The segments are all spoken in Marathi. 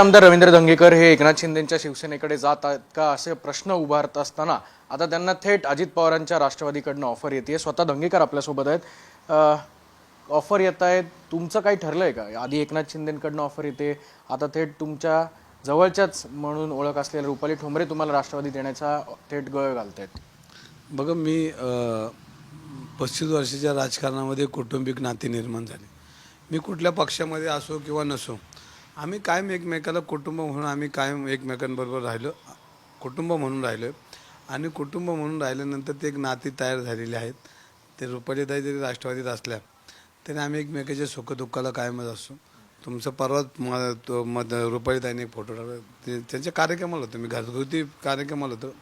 आमदार रवींद्र धंगेकर हे एकनाथ शिंदेच्या शिवसेनेकडे जात आहेत का असे प्रश्न उभारत असताना आता त्यांना थेट अजित पवारांच्या राष्ट्रवादीकडनं ऑफर येते स्वतः धंगेकर आपल्यासोबत आहेत. ऑफर येत आहेत. तुमचं काही ठरलंय का? आधी एकनाथ शिंदेकडनं ऑफर येते आता थेट तुमच्या जवळच्याच म्हणून ओळख असलेल्या रुपाली ठोंबरे तुम्हाला राष्ट्रवादी देण्याचा थेट गळ घालत आहेत बघा मी पस्तीस वर्षाच्या राजकारणामध्ये कौटुंबिक नाते निर्माण झाले. मी कुठल्या पक्षामध्ये असो किंवा नसो आम्ही कायम एकमेकाला कुटुंब म्हणून आम्ही कायम एकमेकांबरोबर राहिलो. कुटुंब म्हणून राहिलो आणि कुटुंब म्हणून राहिल्यानंतर ते एक नाती तयार झालेली आहेत. ते रुपालीताई जरी राष्ट्रवादीत असल्या तरी आम्ही एकमेकाच्या सुखदुःखाला कायमच असतो. तुमचं परवाच म तो मध रुपालीताईने फोटो टाकला. ते त्यांच्या कार्यक्रमाला होतो. मी घरगुती कार्यक्रमाला होतो.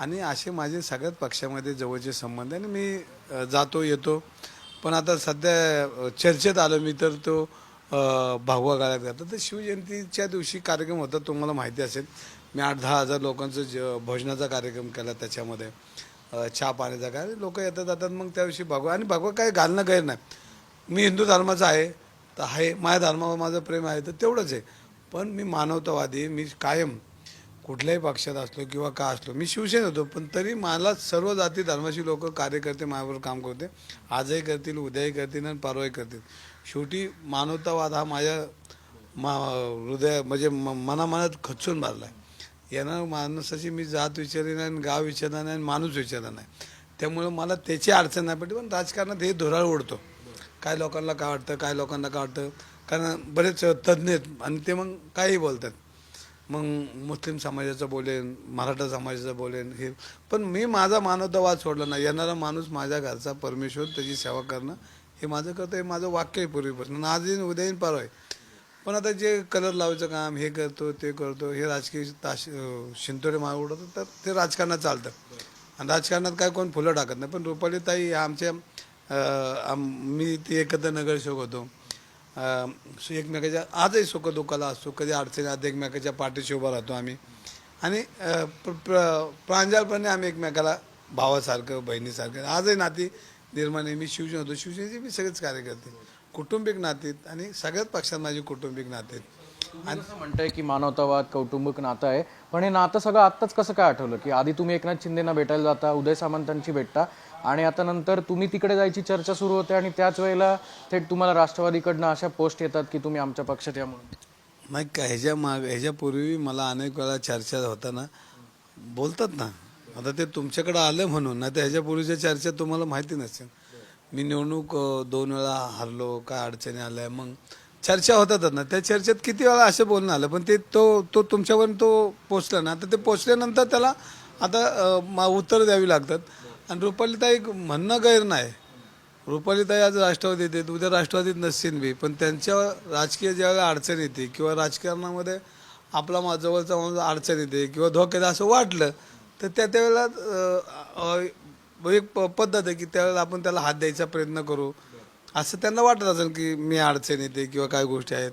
आणि असे माझे सगळ्याच पक्षामध्ये जवळचे संबंध आहे आणि मी जातो येतो. पण आता सध्या चर्चेत आलो मी तर तो भागवा गाळ्यात जातात तर शिवजयंतीच्या दिवशी कार्यक्रम होता तुम्हाला माहिती असेल. मी आठ दहा हजार लोकांचं ज भोजनाचा कार्यक्रम केला त्याच्यामध्ये. चहा पाण्याचा काय लोक येतात जातात मग त्या दिवशी भगवा. आणि भगवा काय घालणं गैर नाही. मी हिंदू धर्माचा आहे तर आहे माझ्या धर्मावर माझं प्रेम आहे तर तेवढंच आहे. पण मी मानवतावादी मी कायम कुठल्याही पक्षात असलो किंवा का असलो मी शिवसेनेत होतो पण तरी मला सर्व जाती धर्माची लोक कार्यकर्ते माझ्याबरोबर काम करते. आजही करतील उद्याही करतील आणि परवाही करतील. शेवटी मानवतावाद हा माझ्या मा हृदय म्हणजे म मनामनात खचून मारला आहे येणार माणसाची मी जात विचारली नाही आणि गाव विचारला नाही आणि माणूस विचारला नाही. त्यामुळे मला त्याची अडचण नाही पडली पण राजकारणात हे धुराळ उडतो काय लोकांना काय वाटतं काय लोकांना काय वाटतं? कारण बरेच तज्ज्ञ आहेत आणि ते मग काही बोलतात. मग मुस्लिम समाजाचं बोलेन मराठा समाजाचं बोलेन हे. पण मी माझा मानवतावाद सोडला नाही. येणारा माणूस माझ्या घरचा परमेश्वर त्याची सेवा करणं हे माझं करतं हे माझं वाक्य आहे पूर्वीपासून. आजही उदयीन येईन आहे पण आता जे कलर लावायचं काम हे करतो ते करतो हे राजकीय ताश शिंतोडे माग उडवतात तर ते राजकारणात चालतं. आणि राजकारणात काय कोण फुलं टाकत नाही. पण रुपालीताई आमच्या आम- मी ती एकत्र नगरसेवक होतो. एकमेकाच्या आजही सुख दुःखाला असतो. कधी अडचणी आज एकमेकाच्या पाठीशी उभा राहतो आम्ही. आणि प्र प्र- प्रांजळपणे आम्ही एकमेकाला भावासारखं बहिणीसारखं आजही नाती निर्माण मी शिवसेना होतो. शिवसेनेचे मी सगळेच कार्यकर्ते. कौटुंबिक नातीत आणि सगळ्याच पक्षात माझी कौटुंबिक नाते आहेत आणि म्हणताय की मानवतावाद कौटुंबिक नातं आहे पण हे नातं सगळं आत्ताच कसं काय आठवलं? की आधी तुम्ही एकनाथ शिंदेना भेटायला जाता उदय सामंतांची भेटता आणि आता नंतर तुम्ही तिकडे जायची चर्चा सुरू होते आणि त्याच वेळेला थेट तुम्हाला राष्ट्रवादीकडनं अशा पोस्ट येतात की तुम्ही आमच्या पक्षात या म्हणून. नाही का ह्याच्या माग ह्याच्यापूर्वी मला अनेक वेळा चर्चा होताना बोलतात ना आता ते तुमच्याकडे आलं म्हणून नाही तर ह्याच्यापूर्वीच्या चर्चा तुम्हाला माहिती नसेल. मी निवडणूक दोन वेळा हारलो काय अडचणी आल्या मग चर्चा होतातच ना. त्या चर्चेत किती वेळा असं बोलणं आलं पण ते तो तो तुमच्यापर्यंत तो पोचला ना. आता ते पोचल्यानंतर त्याला आता मा- उत्तर द्यावी लागतात. आणि रुपालीताई म्हणणं गैर नाही. रुपालीताई आज राष्ट्रवादीत आहेत उद्या राष्ट्रवादीत नसतील बी पण त्यांच्या राजकीय ज्यावेळेला अडचण येते किंवा राजकारणामध्ये आपला मा- जवळचा माणूस अडचण येते किंवा धोक्यात असं वाटलं तर त्या त्यावेळेला एक प- पद्धत आहे की त्यावेळेला आपण त्याला हात द्यायचा प्रयत्न करू. असं त्यांना वाटत असेल की मी अडचण येते किंवा काय गोष्टी आहेत.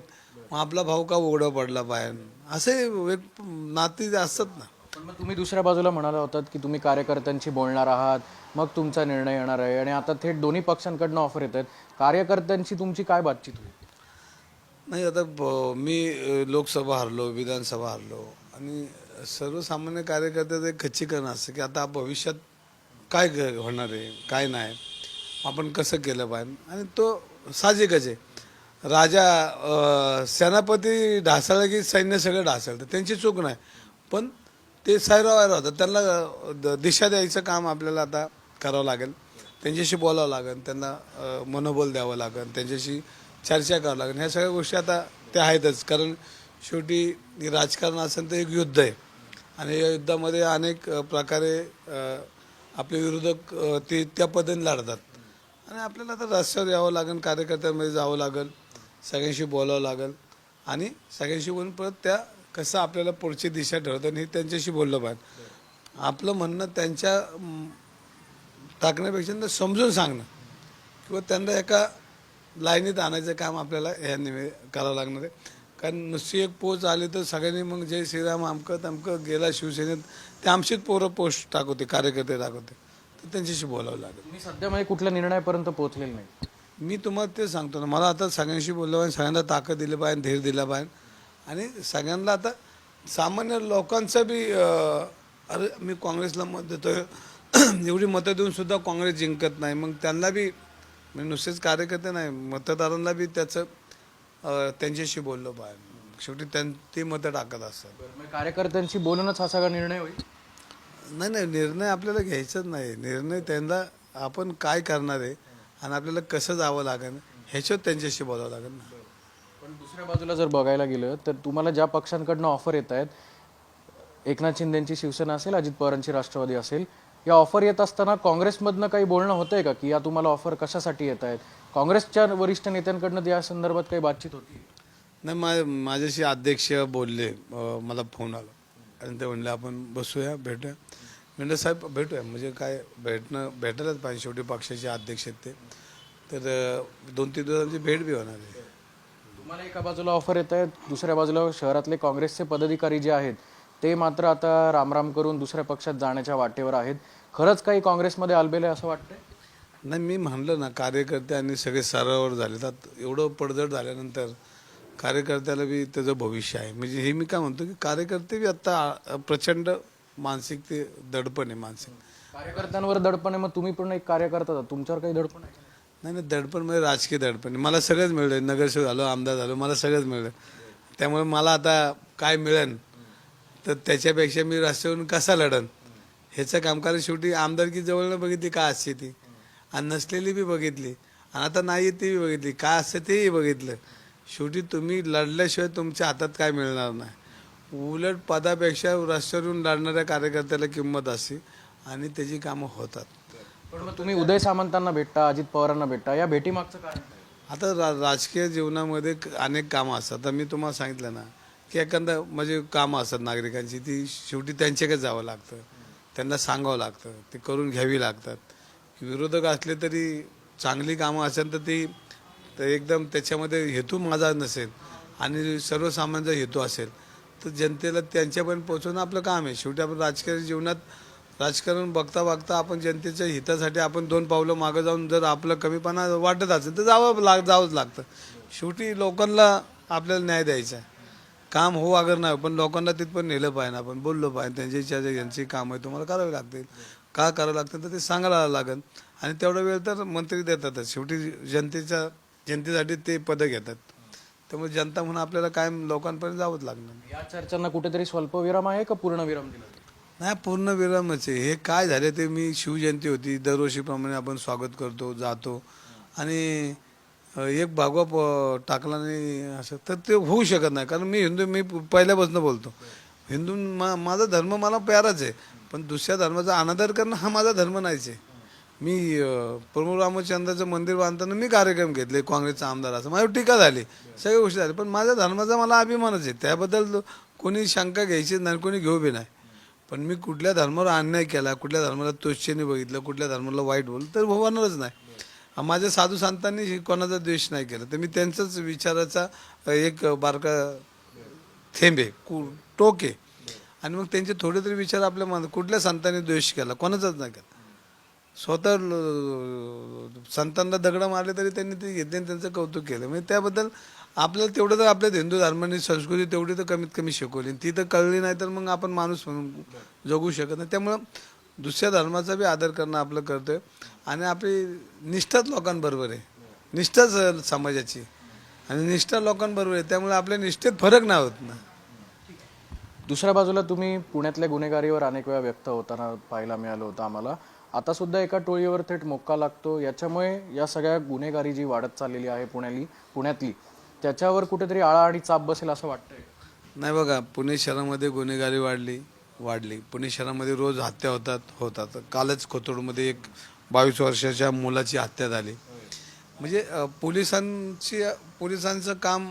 मग आपला भाऊ का उघडा पडला बाहेर असे एक नाती असतात ना. पण मग तुम्ही दुसऱ्या बाजूला म्हणाला होतात की तुम्ही कार्यकर्त्यांशी बोलणार आहात मग तुमचा निर्णय येणार आहे. आणि आता थेट दोन्ही पक्षांकडनं ऑफर येत आहेत कार्यकर्त्यांशी तुमची काय बातचीत होईल? नाही आता मी लोकसभा हरलो विधानसभा हरलो. आणि सर्वसामान्य कार्यकर्त्याचं एक खच्चीकरण असतं की आता भविष्यात काय होणार आहे काय नाही. आपण कसं केलं पाहिजे? आणि तो साहजिकच आहे. राजा सेनापती ढासळला की सैन्य सगळं ढासळतं त्यांची चूक नाही. पण ते सायरावायला होतात त्यांना द- दिशा द्यायचं काम आपल्याला आता करावं लागेल. त्यांच्याशी बोलावं लागेल. त्यांना मनोबल द्यावं लागेल. त्यांच्याशी चर्चा करावं लागेल. ह्या सगळ्या गोष्टी आता त्या आहेतच. कारण शेवटी राजकारण असेल तर एक युद्ध आहे. आणि या युद्धामध्ये अनेक प्रकारे आपले विरोधक ते त्या पद्धतीने लढतात. आणि आपल्याला आता रस्त्यावर यावं लागेल कार्यकर्त्यांमध्ये जावं लागेल सगळ्यांशी बोलावं लागेल. आणि सगळ्यांशी बोलून परत त्या कसं आपल्याला पुढची दिशा ठरवतात हे त्यांच्याशी बोललं पाहिजे. आपलं म्हणणं त्यांच्या टाकण्यापेक्षा त्यांना समजून सांगणं. किंवा त्यांना एका लाईनीत आणायचं काम आपल्याला ह्या निवे करावं लागणार आहे. कारण नुसती एक पोच आली तर सगळ्यांनी मग जय श्रीराम अमकं तमकं गेला शिवसेनेत. ते आमचीच पोरं पोस्ट टाकवते कार्यकर्ते टाकवते. तर त्यांच्याशी बोलावं लागेल. तुम्ही सध्या म्हणजे कुठल्या निर्णयापर्यंत पोहोचलेले नाही. मी तुम्हाला ते सांगतो ना मला आता सगळ्यांशी बोललं पाहिजे सगळ्यांना ताकद दिली पाहिजे धीर दिला पाहिजे. आणि सगळ्यांना आता सामान्य लोकांचं बी अरे मी काँग्रेसला मत देतोय. एवढी मतं देऊन सुद्धा काँग्रेस जिंकत नाही. मग त्यांना बी म्हणजे नुसतेच कार्यकर्ते नाही मतदारांना बी त्याचं त्यांच्याशी बोललो पाहिजे शेवटी त्यां ती मतं टाकत असतात. मग कार्यकर्त्यांशी बोलूनच हा सगळा निर्णय होईल? नाही नाही निर्णय आपल्याला घ्यायचाच नाही. निर्णय त्यांना आपण काय करणार आहे आणि आपल्याला कसं जावं लागेल ह्याच्यात त्यांच्याशी बोलावं लागेल ना. पण दुसऱ्या बाजूला जर बघायला गेलं तर तुम्हाला ज्या पक्षांकडनं ऑफर येत आहेत एकनाथ शिंदेची शिवसेना असेल अजित पवारांची राष्ट्रवादी असेल या ऑफर येत असताना काँग्रेसमधनं काही बोलणं होतंय का की या तुम्हाला ऑफर कशासाठी येत आहेत? काँग्रेसच्या वरिष्ठ नेत्यांकडनं या संदर्भात काही बातचीत होती? नाही मा माझ्याशी अध्यक्ष बोलले मला फोन आला. आणि ते म्हणले आपण बसूया भेटूया. म्हणलं साहेब भेटूया. म्हणजे काय भेटणं भेटायलाच पाहिजे शेवटी पक्षाचे अध्यक्ष आहेत ते. तर दोन तीन दिवसांची भेट बी होणार आहे. तुम्हाला एका बाजूला ऑफर येत आहेत दुसऱ्या बाजूला शहरातले काँग्रेसचे पदाधिकारी जे आहेत ते मात्र आता रामराम करून दुसऱ्या पक्षात जाण्याच्या वाटेवर आहेत. खरंच काही काँग्रेसमध्ये आलबेले असं वाटतंय? नाही मी म्हणलं ना कार्यकर्ते आणि सगळे स्तरावर झाले. तर एवढं पडझड झाल्यानंतर कार्यकर्त्याला बी त्याचं भविष्य आहे. म्हणजे हे मी काय म्हणतो की कार्यकर्ते बी आता आ- प्रचंड मानसिक ते दडपण आहे मानसिक. कार्यकर्त्यांवर दडपण आहे मग तुम्ही पण एक कार्यकर्ता. तुमच्यावर काही दडपण आहे? नाही नाही दडपण म्हणजे राजकीय दडपण आहे. मला सगळंच मिळलं नगरसेवक झालो आमदार झालो मला सगळंच मिळलं त्यामुळे मला आता काय मिळेल? तर त्याच्यापेक्षा मी रस्त्यावरून कसा लढन? ह्याचं कामकाज शेवटी आमदारकी जवळ बघितली काय असते ती? आणि नसलेली बी बघितली. आणि आता नाही ती बी बघितली. काय असते तेही बघितलं. शेवटी तुम्ही लढल्याशिवाय तुमच्या हातात काय मिळणार नाही. उलट पदापेक्षा रस्त्यावरून लढणाऱ्या कार्यकर्त्याला किंमत असते आणि त्याची कामं होतात. पण मग तुम्ही उदय सामंतांना भेटता अजित पवारांना भेटता. या भेटीमागचं कारण? आता रा राजकीय जीवनामध्ये अनेक कामं असतात. आता मी तुम्हाला सांगितलं ना की एखादा म्हणजे कामं असतात नागरिकांची. ती शेवटी त्यांच्याकडे जावं लागतं. त्यांना सांगावं लागतं. ते करून घ्यावी लागतात. विरोधक असले तरी चांगली कामं असेल तर ती तर एकदम त्याच्यामध्ये हेतू माझा नसेल आणि सर्वसामान्यांचा हेतू असेल तर जनतेला त्यांच्यापर्यंत पोहोचवणं आपलं काम आहे. शेवटी आपण राजकीय जीवनात राजकारण बघता बघता आपण जनतेच्या हितासाठी आपण दोन पावलं मागं जाऊन जर आपलं कमीपणा वाटत असेल तर जावं लाग जावंच लागतं. शेवटी लोकांना आपल्याला न्याय द्यायचा आहे. काम हो अगर नाही हो, पण लोकांना तिथपर्यंत नेलं पाहिजे आपण. बोललो पाहिजे त्यांच्या इच्छा जे- यांची काम आहे तुम्हाला करावी लागतील. का करावं लागतं तर ते सांगायला लागेल. आणि तेवढा वेळ तर मंत्री देतातच. शेवटी जनतेच्या जनतेसाठी ते पदं घेतात. त्यामुळे जनता म्हणून आपल्याला कायम लोकांपर्यंत जावंच लागणार. या चर्चांना कुठेतरी स्वल्पविराम आहे का पूर्ण विराम दिला? नाही पूर्ण विरामच आहे. हे काय झाले ते मी शिवजयंती होती. दरवर्षीप्रमाणे आपण स्वागत करतो जातो. आणि एक भागवा प- टाकला नाही असं तर ते होऊ शकत नाही. कारण मी हिंदू मी पहिल्यापासून बोलतो. हिंदू मा माझा धर्म मला प्याराच आहे. पण दुसऱ्या धर्माचा अनादर करणं हा माझा धर्म नाहीच आहे. मी अ, प्रभू रामचंद्राचं मंदिर बांधताना मी कार्यक्रम घेतले काँग्रेसचा आमदार असं. माझ्यावर टीका झाली. सगळ्या गोष्टी झाल्या. पण माझ्या धर्माचा मला अभिमानच आहे. त्याबद्दल कोणी शंका घ्यायची नाही कोणी घेऊ बी नाही. पण मी कुठल्या धर्मावर अन्याय केला कुठल्या धर्माला तुच्छेने बघितलं कुठल्या धर्माला वाईट बोललं तर होणारच नाही. माझ्या साधू संतांनी कोणाचा द्वेष नाही केला. तर मी त्यांचाच विचाराचा एक बारका थेंबे कु टोके. आणि मग त्यांचे थोडे तरी विचार आपल्या मनात कुठल्या संतांनी द्वेष केला? कोणाचाच नाही केला. स्वतः संतांना दगडं मारले तरी त्यांनी ते घेतले आणि त्यांचं कौतुक केलं. म्हणजे त्याबद्दल आपल्याला तेवढं तर आपल्या हिंदू धर्माने संस्कृती तेवढी तर कमीत कमी शिकवली. ती तर कळली नाही तर मग आपण माणूस म्हणून जगू शकत नाही. त्यामुळं दुसऱ्या धर्माचा बी आदर करणं आपलं करतोय आणि आपली निष्ठाच लोकांबरोबर आहे. निष्ठाच समाजाची. आणि निष्ठा लोकांबरोबर आहे. त्यामुळे आपल्या निष्ठेत फरक नाही होत ना. दुसऱ्या बाजूला तुम्ही पुण्यातल्या गुन्हेगारीवर अनेक वेळा व्यक्त होताना पाहायला मिळालं होतं आम्हाला. आता सुद्धा एका टोळीवर थेट मोक्का लागतो. याच्यामुळे या सगळ्या गुन्हेगारी जी वाढत चाललेली आहे पुण्याली पुण्यातली त्याच्यावर कुठेतरी आळा आणि चाप बसेल असं वाटतंय? नाही बघा पुणे शहरामध्ये गुन्हेगारी वाढली वाढली. पुणे शहरामध्ये रोज हत्या होतात होतात. कालच खोतोडमध्ये एक बावीस वर्षाच्या मुलाची हत्या झाली. म्हणजे पोलिसांची पोलिसांचं काम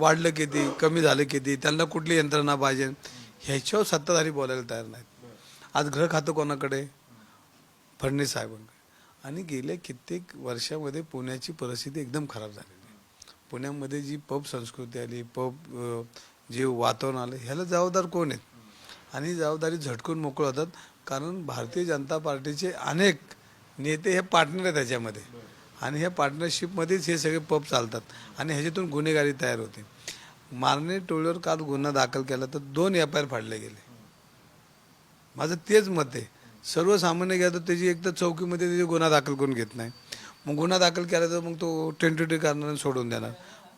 वाढलं किती कमी झालं किती त्यांना कुठली यंत्रणा पाहिजे ह्याच्यावर सत्ताधारी बोलायला तयार नाहीत. आज घर खातं कोणाकडे? फडणवीस साहेबांकडे. आणि गेल्या कित्येक वर्षामध्ये पुण्याची परिस्थिती एकदम खराब झालेली आहे. पुण्यामध्ये जी पब संस्कृती आली पब जे वातावरण आलं ह्याला जबाबदार कोण आहेत? आणि जबाबदारी झटकून मोकळ होतात कारण भारतीय जनता पार्टीचे अनेक नेते हे पार्टनर आहेत त्याच्यामध्ये. आणि ह्या पार्टनरशिपमध्येच हे सगळे पब चालतात. आणि ह्याच्यातून गुन्हेगारी तयार होते. मारणे टोळीवर काल गुन्हा दाखल केला तर दोन एफ आय आर फाडले गेले. माझं तेच मत आहे. सर्वसामान्य घ्या तर त्याची एक तर चौकीमध्ये त्याची गुन्हा दाखल करून घेत नाही. मग गुन्हा दाखल केला तर मग तो टेंटेटिव्ह करणार आणि सोडून देणार.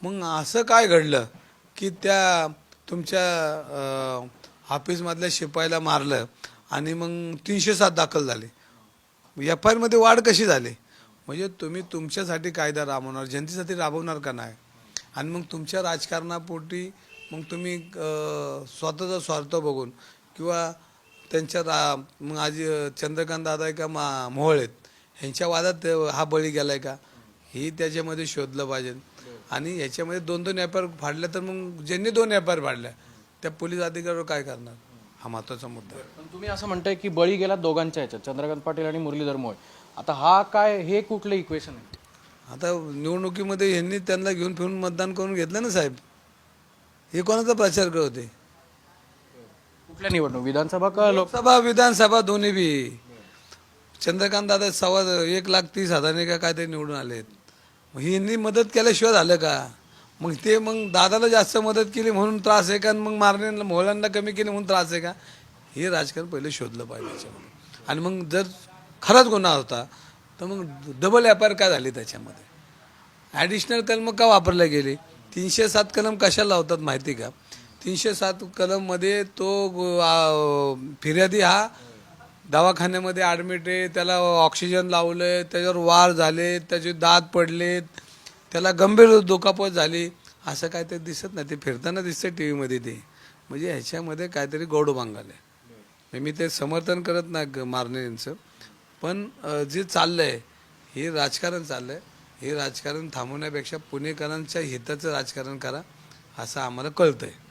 मग असं काय घडलं की त्या तुमच्या ऑफिसमधल्या शिपाईला मारलं आणि मग तीनशे सात दाखल झाले. एफ आय आरमध्ये वाढ कशी झाली? म्हणजे तुम्ही तुमच्यासाठी कायदा राबवणार जनतेसाठी राबवणार का नाही? आणि मग तुमच्या राजकारणापोटी मग तुम्ही स्वतःचा स्वार्थ बघून किंवा त्यांच्या रा मग आज चंद्रकांत दादा आहे का मा मोहळ आहेत ह्यांच्या वादात हा बळी गेला आहे का? ही त्याच्यामध्ये शोधलं पाहिजे. आणि याच्यामध्ये दोन दोन व्यापार फाडल्या तर मग ज्यांनी दोन व्यापार फाडल्या त्या पोलीस अधिकाऱ्यावर काय करणार? हा महत्त्वाचा मुद्दा आहे. पण तुम्ही असं म्हणताय की बळी गेला दोघांच्या ह्याच्यात चंद्रकांत पाटील आणि मुरलीधर मोहोळ. आता हा काय हे कुठलं इक्वेशन आहे? आता निवडणुकीमध्ये यांनी त्यांना घेऊन फिरून मतदान करून घेतलं ना साहेब? हे कोणाचा प्रचार करत? होते कुठल्या निवडणूक? विधानसभा का लोक लोकसभा विधानसभा दोन्ही बी. चंद्रकांत दादा सव्वा एक लाख तीस हजाराने का काय ते निवडून आलेत. मग यांनी मदत केल्याशिवाय झालं का? मग ते मग दादाला जास्त मदत केली म्हणून त्रास आहे का? आणि मग मारण्याला मोहलांना कमी केली म्हणून त्रास आहे का? हे राजकारण पहिले शोधलं पाहिजे. आणि मग जर खराच गुन्हा होता. तर मग डबल व्यापार का झाले त्याच्यामध्ये? ॲडिशनल कलम का वापरले गेले? तीनशे सात कलम कशाला लावतात माहिती का? तीनशे सात कलममध्ये तो फिर्यादी हा दवाखान्यामध्ये ॲडमिट आहे त्याला ऑक्सिजन लावलं त्याच्यावर वार झाले त्याचे दात पडलेत त्याला गंभीर दुखापत झाली. असं काय ते दिसत नाही ते फिरताना दिसतं टी व्हीमध्ये ते. म्हणजे ह्याच्यामध्ये काहीतरी गौड बांगाल मी ते समर्थन करत नाही मारणे यांचं. पण जे चाललं आहे हे राजकारण चाललं आहे हे राजकारण थांबवण्यापेक्षा पुणेकरांच्या हिताचं राजकारण करा असं आम्हाला कळतं आहे